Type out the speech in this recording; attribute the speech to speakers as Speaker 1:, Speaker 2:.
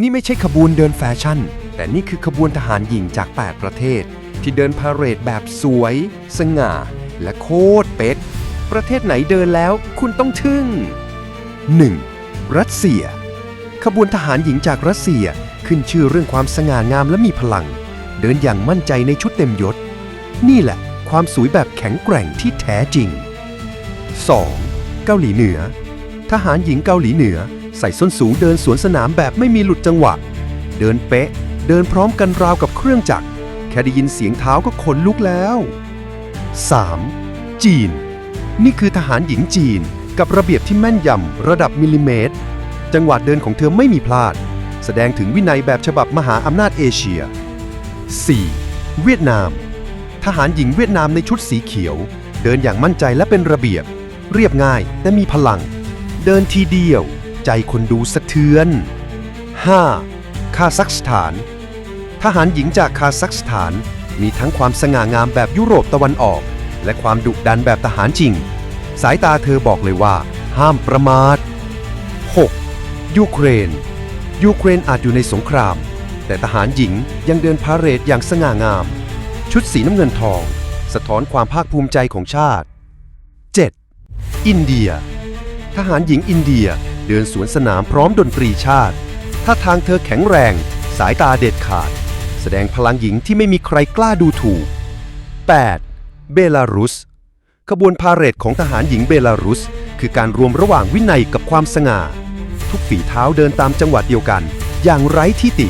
Speaker 1: นี่ไม่ใช่ขบวนเดินแฟชั่น แต่นี่คือขบวนทหารหญิงจาก 8 ประเทศ ที่เดินพาเหรดแบบสวย สง่า และโคตรเป๊ะประเทศไหนเดินแล้วคุณต้องทึ่ง 1. รัสเซีย ขบวนทหารหญิงจากรัสเซียขึ้นชื่อเรื่องความสง่างามและมีพลัง เดินอย่างมั่นใจในชุดเต็มยศ นี่แหละ ความสวยแบบแข็งแกร่งที่แท้จริง 2. เกาหลีเหนือ ทหารหญิงเกาหลีเหนือ ใส่ส้นสูงเดินสวนสนามแบบไม่มีหลุดจังหวะ เดินเป๊ะ เดินพร้อมกันราวกับเครื่องจักร แค่ได้ยินเสียงเท้าก็ขนลุกแล้ว 3. จีน นี่คือทหารหญิงจีน กับระเบียบที่แม่นยำระดับมิลลิเมตร จังหวะเดินของเธอไม่มีพลาด แสดงถึงวินัยแบบฉบับมหาอำนาจเอเชีย 4. เวียดนาม ทหารหญิงเวียดนามในชุดสีเขียว เดินอย่างมั่นใจและเป็นระเบียบ เรียบง่ายแต่มีพลัง เดินทีเดียว ใจคนดูสะเทือน 5. คาซัคสถาน ทหารหญิงจากคาซัคสถานมีทั้งความสง่างามแบบยุโรปตะวันออก และความดุดันแบบทหารจริง สายตาเธอบอกเลยว่า ห้ามประมาท 6. ยูเครน ยูเครนอาจอยู่ในสงคราม แต่ทหารหญิงยังเดินพาเหรดอย่างสง่างาม ชุดสีน้ำเงินทอง สะท้อนความภาคภูมิใจของชาติ 7. อินเดีย ทหารหญิงอินเดีย เดินสวนสนามพร้อมดนตรีชาติท่าทางเธอแข็งแรง สายตาเด็ดขาด แสดงพลังหญิงที่ไม่มีใครกล้าดูถูก 8. เบลารุส ขบวนพาเหรดของทหารหญิงเบลารุส คือการรวมระหว่างวินัยกับความสง่า ทุกฝีเท้าเดินตามจังหวะเดียวกัน อย่างไร้ที่ติ